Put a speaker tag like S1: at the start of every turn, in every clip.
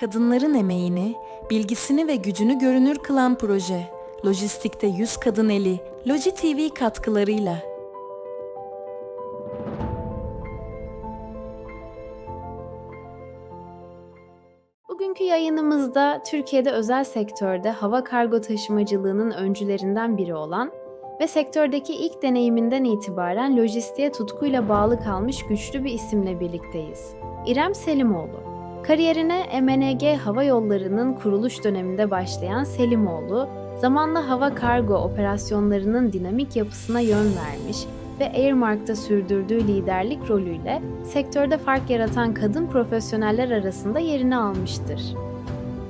S1: Kadınların emeğini, bilgisini ve gücünü görünür kılan proje. Lojistikte 100 kadın eli, Loji TV katkılarıyla.
S2: Bugünkü yayınımızda Türkiye'de özel sektörde hava kargo taşımacılığının öncülerinden biri olan ve sektördeki ilk deneyiminden itibaren lojistiğe tutkuyla bağlı kalmış güçlü bir isimle birlikteyiz. İrem Selimoğlu. Kariyerine MNG Hava Yolları'nın kuruluş döneminde başlayan Selimoğlu, zamanla hava kargo operasyonlarının dinamik yapısına yön vermiş ve Airmark'ta sürdürdüğü liderlik rolüyle sektörde fark yaratan kadın profesyoneller arasında yerini almıştır.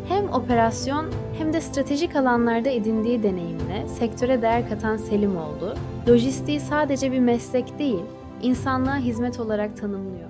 S2: Hem operasyon hem de stratejik alanlarda edindiği deneyimle sektöre değer katan Selimoğlu, lojistiği sadece bir meslek değil, insanlığa hizmet olarak tanımlıyor.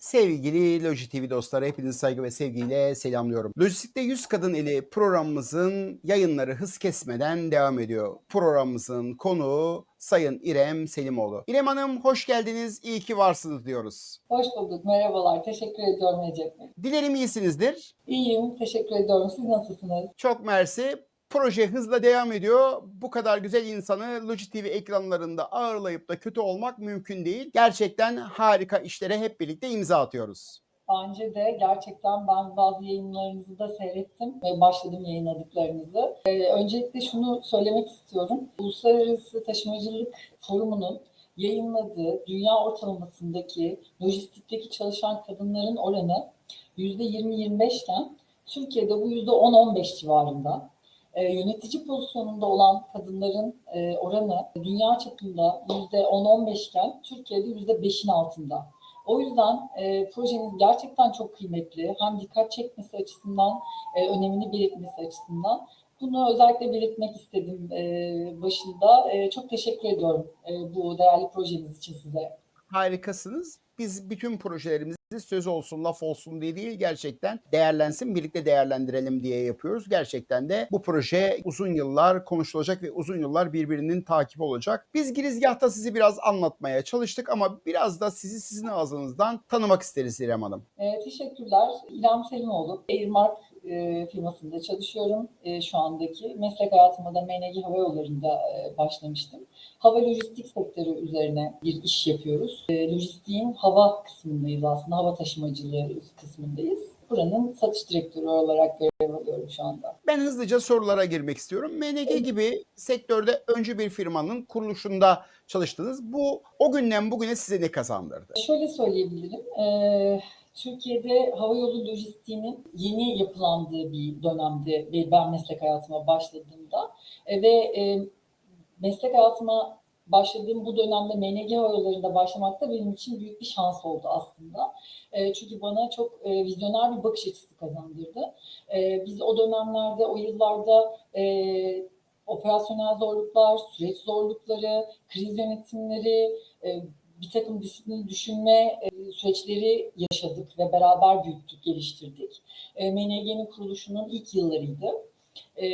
S3: Sevgili Loji TV dostları hepinizi saygı ve sevgiyle selamlıyorum. Lojistikte 100 Kadın Eli programımızın yayınları hız kesmeden devam ediyor. Programımızın konuğu Sayın İrem Selimoğlu. İrem Hanım hoş geldiniz, iyi ki varsınız diyoruz.
S4: Hoş bulduk. Merhabalar. Teşekkür ediyorum Recep Bey.
S3: Dilerim iyisinizdir.
S4: İyiyim. Teşekkür ediyorum. Siz nasılsınız?
S3: Çok mersi. Proje hızla devam ediyor. Bu kadar güzel insanı Loji TV ekranlarında ağırlayıp da kötü olmak mümkün değil. Gerçekten harika işlere hep birlikte imza atıyoruz.
S4: Bence de gerçekten ben bazı yayınlarınızı da seyrettim ve başladım yayınladıklarınızı. Ee, öncelikle şunu söylemek istiyorum. Uluslararası Taşımacılık Forumu'nun yayınladığı dünya ortalamasındaki lojistikteki çalışan kadınların oranı %20-25 iken Türkiye'de bu %10-15 civarında. E, yönetici pozisyonunda olan kadınların e, oranı dünya çapında %10-15 iken Türkiye'de %5'in altında. O yüzden e, projeniz gerçekten çok kıymetli. Hem dikkat çekmesi açısından, e, önemini belirtmesi açısından. Bunu özellikle belirtmek istedim e, başında. E, çok teşekkür ediyorum e, bu değerli projeniz için size.
S3: Harikasınız. Biz bütün projelerimizi söz olsun, laf olsun diye değil gerçekten değerlensin, birlikte değerlendirelim diye yapıyoruz. Gerçekten de bu proje uzun yıllar konuşulacak ve uzun yıllar birbirinin takibi olacak. Biz girizgahta sizi biraz anlatmaya çalıştık ama biraz da sizi sizin ağzınızdan tanımak isteriz İrem Hanım.
S4: E, teşekkürler. İrem Selimoğlu, Airmark e, firmasında çalışıyorum e, şu andaki. Meslek hayatıma da MNG Hava Yolları'nda e, başlamıştım. Hava lojistik sektörü üzerine bir iş yapıyoruz. E, lojistiğin hava kısmındayız aslında, hava taşımacılığı kısmındayız. Buranın satış direktörü olarak görev alıyorum şu anda.
S3: Ben hızlıca sorulara girmek istiyorum. MNG gibi sektörde öncü bir firmanın kuruluşunda çalıştınız. Bu o günden bugüne size ne kazandırdı?
S4: Şöyle söyleyebilirim. E, Türkiye'de havayolu lojistiğinin yeni yapılandığı bir dönemde ben meslek hayatıma başladığımda e, ve e, meslek hayatıma başladığım bu dönemde MNG Havayolları'nda başlamak da benim için büyük bir şans oldu aslında. E, çünkü bana çok e, vizyoner bir bakış açısı kazandırdı. Biz o dönemlerde, o yıllarda operasyonel zorluklar, süreç zorlukları, kriz yönetimleri, bir takım disiplin düşünme süreçleri yaşadık ve beraber büyüttük, geliştirdik. E, MNG'nin kuruluşunun ilk yıllarıydı. E,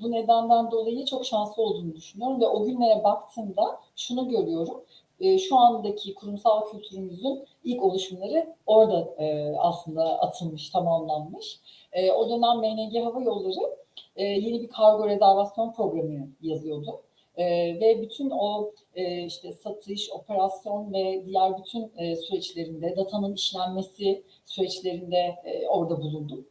S4: bu nedenden dolayı çok şanslı olduğunu düşünüyorum ve o günlere baktığımda şunu görüyorum. E, şu andaki kurumsal kültürümüzün ilk oluşumları orada e, aslında atılmış, tamamlanmış. E, o dönem MNG Hava Yolları e, yeni bir kargo rezervasyon programı yazıyordu. Ee, ve bütün o e, işte satış, operasyon ve diğer bütün e, süreçlerinde, datanın işlenmesi süreçlerinde e, orada bulundum.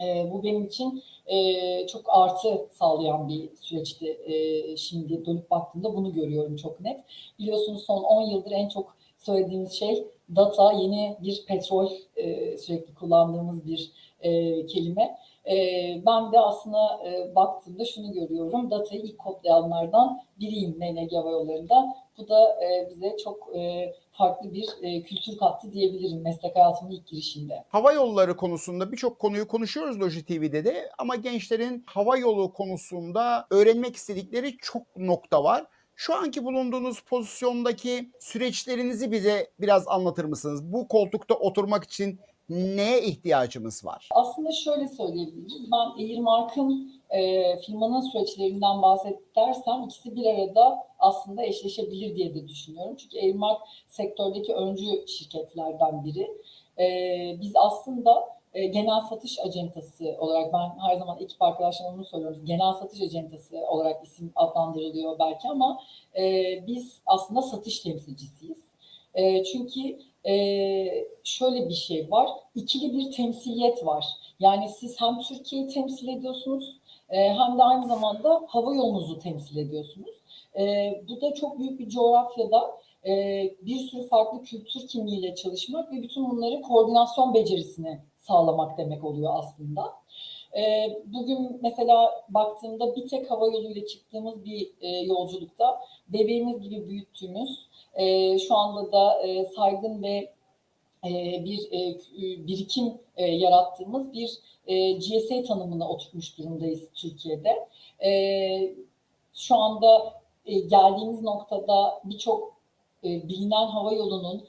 S4: E, bu benim için e, çok artı sağlayan bir süreçti. E, şimdi dönüp baktığımda bunu görüyorum çok net. Biliyorsunuz son 10 yıldır en çok söylediğimiz şey data, yeni bir petrol e, sürekli kullandığımız bir e, kelime. E, ben de aslında e, baktığımda şunu görüyorum. Datayı ilk kodlayanlardan biriyim MNG Hava Yolları'nda. Bu da e, bize çok e, farklı bir e, kültür kattı diyebilirim meslek hayatımın ilk girişinde.
S3: Hava yolları konusunda birçok konuyu konuşuyoruz Loji TV'de de ama gençlerin hava yolu konusunda öğrenmek istedikleri çok nokta var. Şu anki bulunduğunuz pozisyondaki süreçlerinizi bize biraz anlatır mısınız? Bu koltukta oturmak için neye ihtiyacımız var?
S4: Aslında şöyle söyleyebiliriz. Ben Airmark'ın e, firmanın süreçlerinden bahsedersem ikisi bir arada aslında eşleşebilir diye de düşünüyorum. Çünkü Airmark sektördeki öncü şirketlerden biri. E, biz aslında e, genel satış acentası olarak ben her zaman ekip arkadaşlarıma onu söylüyorum. Genel satış acentası olarak isim adlandırılıyor belki ama e, biz aslında satış temsilcisiyiz. E, çünkü e, şöyle bir şey var, ikili bir temsiliyet var. Yani siz hem Türkiye'yi temsil ediyorsunuz e, hem de aynı zamanda hava yolunuzu temsil ediyorsunuz. E, bu da çok büyük bir coğrafyada e, bir sürü farklı kültür kimliğiyle çalışmak ve bütün bunları koordinasyon becerisini sağlamak demek oluyor aslında. Bugün mesela baktığımda bir tek hava yoluyla çıktığımız bir yolculukta bebeğimiz gibi büyüttüğümüz, e, şu anda da e, saygın ve e, bir e, birikim e, yarattığımız bir GSA tanımına oturtmuş durumdayız Türkiye'de. E, şu anda geldiğimiz noktada birçok bilinen hava yolunun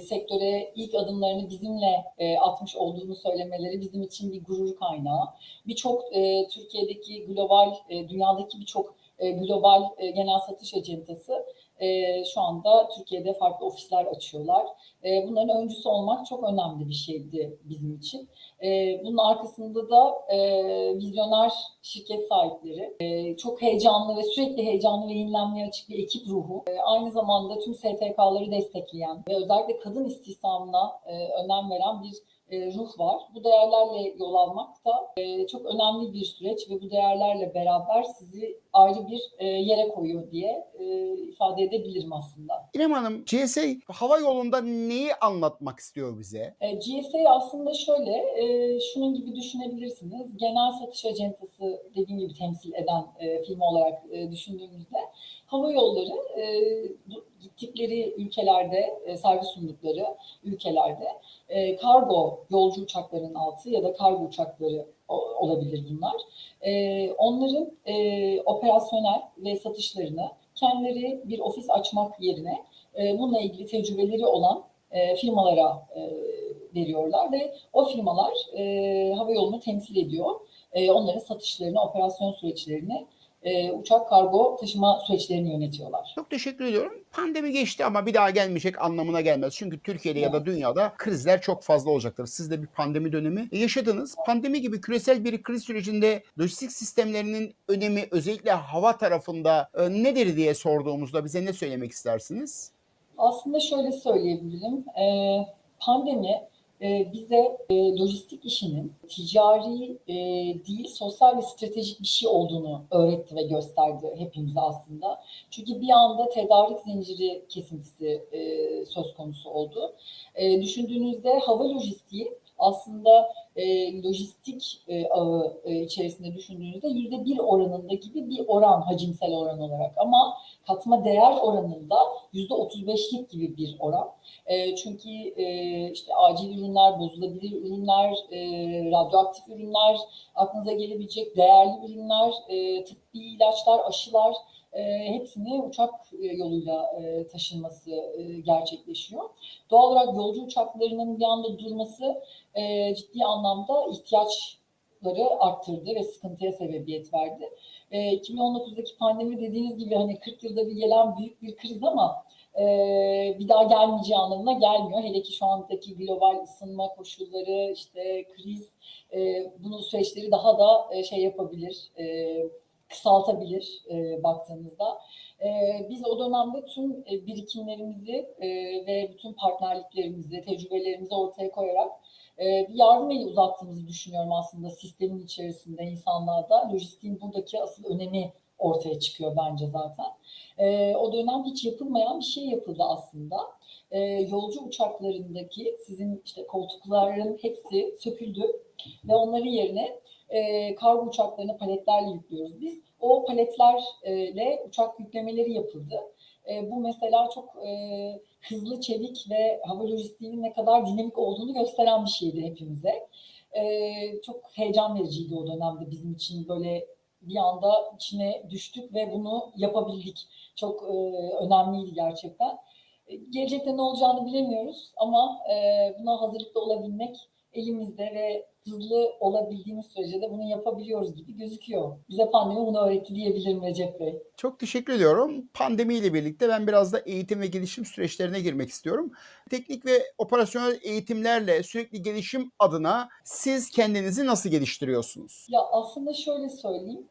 S4: sektöre ilk adımlarını bizimle atmış olduğunu söylemeleri bizim için bir gurur kaynağı. Birçok Türkiye'deki global, dünyadaki birçok global genel satış acentası e, şu anda Türkiye'de farklı ofisler açıyorlar. E, bunların öncüsü olmak çok önemli bir şeydi bizim için. E, bunun arkasında da e, vizyoner şirket sahipleri, e, çok heyecanlı ve sürekli heyecanlı ve yenilenmeye açık bir ekip ruhu, e, aynı zamanda tüm STK'ları destekleyen ve özellikle kadın istihdamına e, önem veren bir ruh var. Bu değerlerle yol almak da e, çok önemli bir süreç ve bu değerlerle beraber sizi ayrı bir e, yere koyuyor diye e, ifade edebilirim aslında.
S3: İrem Hanım, GSA hava yolunda neyi anlatmak istiyor bize?
S4: E, GSA aslında şöyle, e, şunun gibi düşünebilirsiniz. Genel satış acentası dediğim gibi temsil eden e, firma olarak e, düşündüğümüzde hava yolları e, gittikleri ülkelerde, e, servis sundukları ülkelerde e, kargo yolcu uçaklarının altı ya da kargo uçakları olabilir bunlar. E, onların e, operasyonel ve satışlarını kendileri bir ofis açmak yerine e, bununla ilgili tecrübeleri olan e, firmalara e, veriyorlar ve o firmalar e, hava yolunu temsil ediyor. E, onların satışlarını, operasyon süreçlerini, e, uçak kargo taşıma süreçlerini yönetiyorlar.
S3: Çok teşekkür ediyorum. Pandemi geçti ama bir daha gelmeyecek anlamına gelmez. Çünkü Türkiye'de ya da dünyada krizler çok fazla olacaktır. Siz de bir pandemi dönemi yaşadınız. Pandemi gibi küresel bir kriz sürecinde lojistik sistemlerinin önemi özellikle hava tarafında e, nedir diye sorduğumuzda bize ne söylemek istersiniz?
S4: Aslında şöyle söyleyebilirim. Ee, pandemi e, bize e, lojistik işinin ticari e, değil sosyal ve stratejik bir şey olduğunu öğretti ve gösterdi hepimize aslında. Çünkü bir anda tedarik zinciri kesintisi e, söz konusu oldu. Düşündüğünüzde hava lojistiği aslında e, lojistik e, ağı e, içerisinde düşündüğünüzde yüzde bir oranında gibi bir oran hacimsel oran olarak ama katma değer oranında yüzde 35'lik gibi bir oran. E, çünkü e, işte acil ürünler, bozulabilir ürünler, e, radyoaktif ürünler, aklınıza gelebilecek değerli ürünler, e, tıbbi ilaçlar, aşılar hepsini uçak e, yoluyla e, taşınması e, gerçekleşiyor. Doğal olarak yolcu uçaklarının bir anda durması e, ciddi anlamda ihtiyaçları arttırdı ve sıkıntıya sebebiyet verdi. E, 2019'daki pandemi dediğiniz gibi hani 40 yılda bir gelen büyük bir kriz ama e, bir daha gelmeyeceği anlamına gelmiyor. Hele ki şu andaki global ısınma koşulları, işte kriz, e, bunu süreçleri daha da e, şey yapabilir, e, kısaltabilir e, baktığınızda. E, biz o dönemde tüm e, birikimlerimizi e, ve bütün partnerliklerimizi, tecrübelerimizi ortaya koyarak e, bir yardım eli uzattığımızı düşünüyorum aslında sistemin içerisinde insanlığa da. Lojistiğin buradaki asıl önemi ortaya çıkıyor bence zaten. E, o dönem hiç yapılmayan bir şey yapıldı aslında. E, yolcu uçaklarındaki sizin işte koltukların hepsi söküldü ve onların yerine e, kargo uçaklarını paletlerle yüklüyoruz biz. O paletlerle uçak yüklemeleri yapıldı. E, bu mesela çok e, hızlı, çevik ve hava lojistiğinin ne kadar dinamik olduğunu gösteren bir şeydi hepimize. E, çok heyecan vericiydi o dönemde bizim için böyle bir anda içine düştük ve bunu yapabildik. Çok e, önemliydi gerçekten. E, Gelecekte ne olacağını bilemiyoruz ama e, buna hazırlıklı olabilmek elimizde ve hızlı olabildiğimiz sürece de bunu yapabiliyoruz gibi gözüküyor. Bize pandemi bunu öğretti diyebilirim Recep Bey.
S3: Çok teşekkür ediyorum. Pandemiyle birlikte ben biraz da eğitim ve gelişim süreçlerine girmek istiyorum. Teknik ve operasyonel eğitimlerle sürekli gelişim adına siz kendinizi nasıl geliştiriyorsunuz?
S4: Ya aslında şöyle söyleyeyim,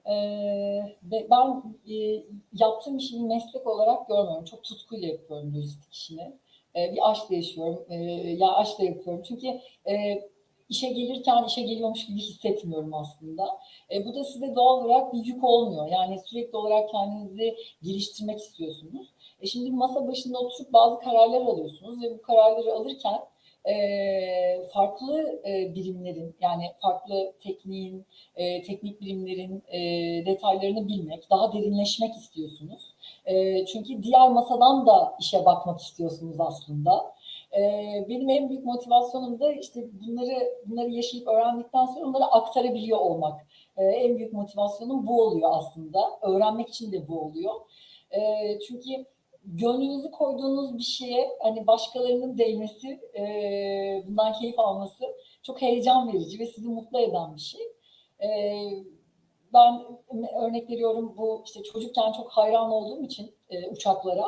S4: be- ben eee, yaptığım işi bir meslek olarak görmüyorum. Çok tutkuyla yapıyorum lojistik işini. Eee, bir aşkla yaşıyorum, eee, ya aşkla yapıyorum. Çünkü eee, işe gelirken işe geliyormuş gibi hissetmiyorum aslında. E, bu da size doğal olarak bir yük olmuyor. Yani sürekli olarak kendinizi geliştirmek istiyorsunuz. E, şimdi masa başında oturup bazı kararlar alıyorsunuz ve bu kararları alırken eee, farklı eee, birimlerin yani farklı tekniğin, e, teknik birimlerin e, detaylarını bilmek, daha derinleşmek istiyorsunuz. E, çünkü diğer masadan da işe bakmak istiyorsunuz aslında. E, benim en büyük motivasyonum da işte bunları bunları yaşayıp öğrendikten sonra onları aktarabiliyor olmak. E, en büyük motivasyonum bu oluyor aslında. Öğrenmek için de bu oluyor. E, çünkü gönlünüzü koyduğunuz bir şeye hani başkalarının değmesi, e, bundan keyif alması çok heyecan verici ve sizi mutlu eden bir şey. Ee, ben örnek veriyorum bu işte çocukken çok hayran olduğum için e, uçaklara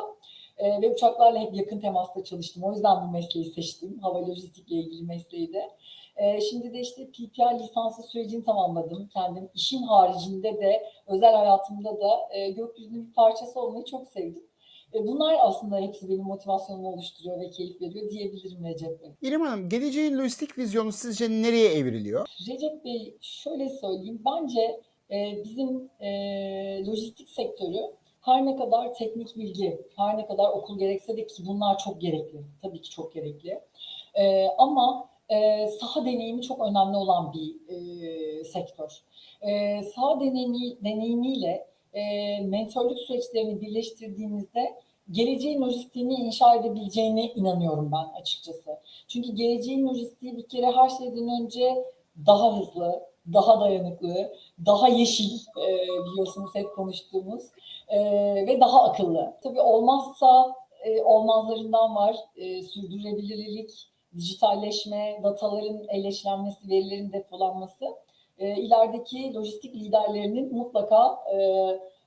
S4: e, ve uçaklarla hep yakın temasta çalıştım. O yüzden bu mesleği seçtim. Hava lojistikle ilgili mesleği de. E, şimdi de işte PPL lisansı sürecini tamamladım. Kendim işin haricinde de özel hayatımda da e, gökyüzünün bir parçası olmayı çok sevdim. E, bunlar aslında hepsi benim motivasyonumu oluşturuyor ve keyif veriyor diyebilirim Recep Bey.
S3: İrem Hanım, geleceğin lojistik vizyonu sizce nereye evriliyor?
S4: Recep Bey şöyle söyleyeyim. Bence e, bizim e, lojistik sektörü her ne kadar teknik bilgi, her ne kadar okul gerekse de ki bunlar çok gerekli. Tabii ki çok gerekli. E, ama e, saha deneyimi çok önemli olan bir e, sektör. E, saha deneyimi, deneyimiyle e, mentörlük süreçlerini birleştirdiğinizde geleceğin lojistiğini inşa edebileceğine inanıyorum ben açıkçası. Çünkü geleceğin lojistiği bir kere her şeyden önce daha hızlı, daha dayanıklı, daha yeşil e, biliyorsunuz hep konuştuğumuz e, ve daha akıllı. Tabii olmazsa e, olmazlarından var. E, sürdürülebilirlik, dijitalleşme, dataların eleşlenmesi, verilerin depolanması. E, ilerideki lojistik liderlerinin mutlaka e,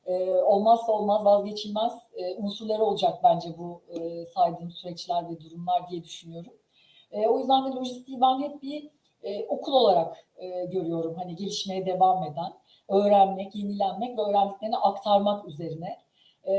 S4: e, olmazsa olmaz vazgeçilmez e, unsurları olacak bence bu e, saydığım süreçler ve durumlar diye düşünüyorum. E, o yüzden de lojistiği ben hep bir e, okul olarak e, görüyorum. Hani gelişmeye devam eden, öğrenmek, yenilenmek ve öğrendiklerini aktarmak üzerine. E,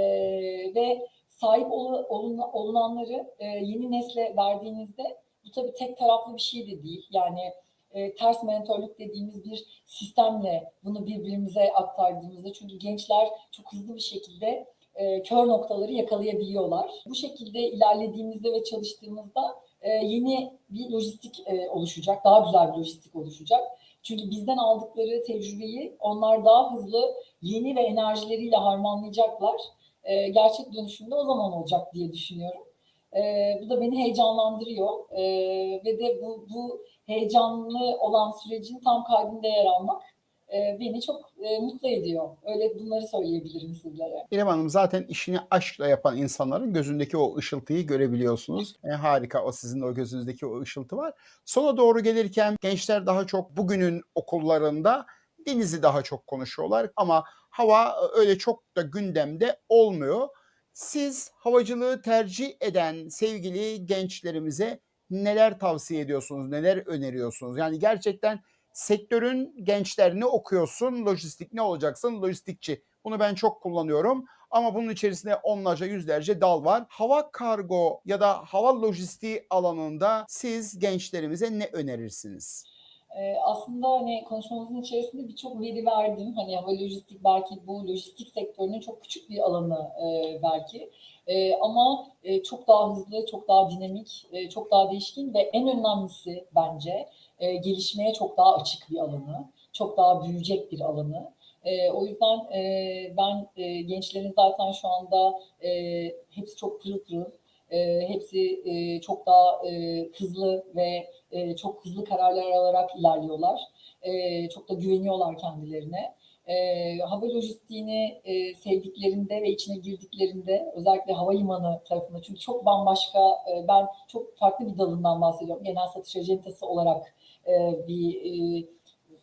S4: ve sahip ol, olun, olunanları e, yeni nesle verdiğinizde bu tabii tek taraflı bir şey de değil. Yani e, ters mentörlük dediğimiz bir sistemle bunu birbirimize aktardığımızda çünkü gençler çok hızlı bir şekilde e, kör noktaları yakalayabiliyorlar. Bu şekilde ilerlediğimizde ve çalıştığımızda e, yeni bir lojistik e, oluşacak, daha güzel bir lojistik oluşacak. Çünkü bizden aldıkları tecrübeyi onlar daha hızlı yeni ve enerjileriyle harmanlayacaklar. E, gerçek dönüşümde o zaman olacak diye düşünüyorum. E, bu da beni heyecanlandırıyor ve de bu, bu heyecanlı olan sürecin tam kalbinde yer almak beni çok e, mutlu ediyor. Öyle bunları söyleyebilirim sizlere.
S3: İrem Hanım zaten işini aşkla yapan insanların gözündeki o ışıltıyı görebiliyorsunuz. E, harika o sizin o gözünüzdeki o ışıltı var. Sona doğru gelirken gençler daha çok bugünün okullarında denizi daha çok konuşuyorlar ama hava öyle çok da gündemde olmuyor. Siz havacılığı tercih eden sevgili gençlerimize neler tavsiye ediyorsunuz, neler öneriyorsunuz? Yani gerçekten sektörün gençler ne okuyorsun, lojistik ne olacaksın, lojistikçi. Bunu ben çok kullanıyorum ama bunun içerisinde onlarca yüzlerce dal var. Hava kargo ya da hava lojistiği alanında siz gençlerimize ne önerirsiniz?
S4: Ee, aslında hani konuşmamızın içerisinde birçok veri verdim. Hani hava lojistik belki bu lojistik sektörünün çok küçük bir alanı e, belki. E, ama e, çok daha hızlı, çok daha dinamik, e, çok daha değişkin ve en önemlisi bence e, gelişmeye çok daha açık bir alanı, çok daha büyüyecek bir alanı. E, o yüzden e, ben e, gençlerin zaten şu anda e, hepsi çok pırıl pırıl, e, hepsi e, çok daha e, hızlı ve e, çok hızlı kararlar alarak ilerliyorlar. E, çok da güveniyorlar kendilerine. E, hava lojistiğini e, sevdiklerinde ve içine girdiklerinde özellikle havalimanı tarafında çünkü çok bambaşka e, ben çok farklı bir dalından bahsediyorum. Genel satış acentası olarak e, bir e,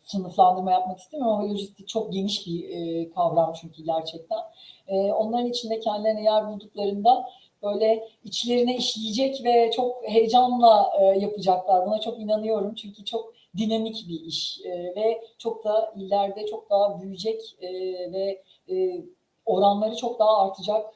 S4: sınıflandırma yapmak istemiyorum ama lojistik çok geniş bir e, kavram çünkü gerçekten. Onların içinde kendilerine yer bulduklarında böyle içlerine işleyecek ve çok heyecanla yapacaklar. Buna çok inanıyorum çünkü çok dinamik bir iş ve çok da ileride çok daha büyüyecek ve oranları çok daha artacak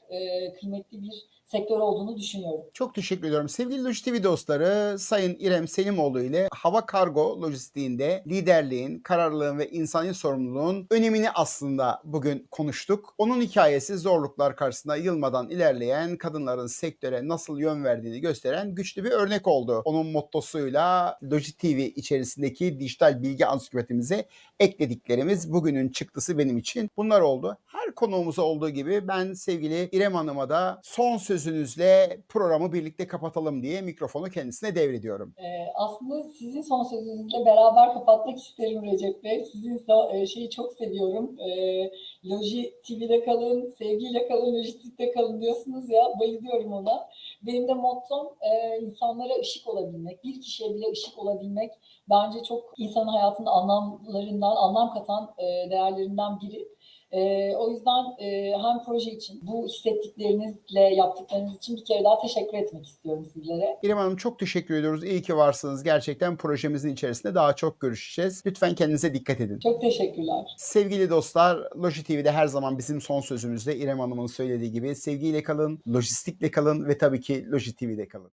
S4: kıymetli bir sektör olduğunu düşünüyorum.
S3: Çok teşekkür ediyorum. Sevgili Lojist TV dostları, Sayın İrem Selimoğlu ile hava kargo lojistiğinde liderliğin, kararlılığın ve insani sorumluluğun önemini aslında bugün konuştuk. Onun hikayesi zorluklar karşısında yılmadan ilerleyen kadınların sektöre nasıl yön verdiğini gösteren güçlü bir örnek oldu. Onun mottosuyla Lojist TV içerisindeki dijital bilgi ansiklopedimize eklediklerimiz bugünün çıktısı benim için bunlar oldu. Konuğumuza olduğu gibi ben sevgili İrem Hanım'a da son sözünüzle programı birlikte kapatalım diye mikrofonu kendisine devrediyorum.
S4: Ee, aslında sizin son sözünüzle beraber kapatmak isterim Recep Bey. Sizin e, şeyi çok seviyorum. Ee, Loji TV'de kalın, sevgiyle kalın, lojistikte kalın diyorsunuz ya. Bayılıyorum ona. Benim de mottom e, insanlara ışık olabilmek, bir kişiye bile ışık olabilmek bence çok insanın hayatının anlamlarından, anlam katan e, değerlerinden biri. E, o yüzden e, hem proje için, bu hissettiklerinizle yaptıklarınız için bir kere daha teşekkür etmek istiyorum sizlere.
S3: İrem Hanım çok teşekkür ediyoruz. İyi ki varsınız. Gerçekten projemizin içerisinde daha çok görüşeceğiz. Lütfen kendinize dikkat edin.
S4: Çok teşekkürler.
S3: Sevgili dostlar, Loji TV'de her zaman bizim son sözümüzde İrem Hanım'ın söylediği gibi sevgiyle kalın, lojistikle kalın ve tabii ki Loji TV'de kalın.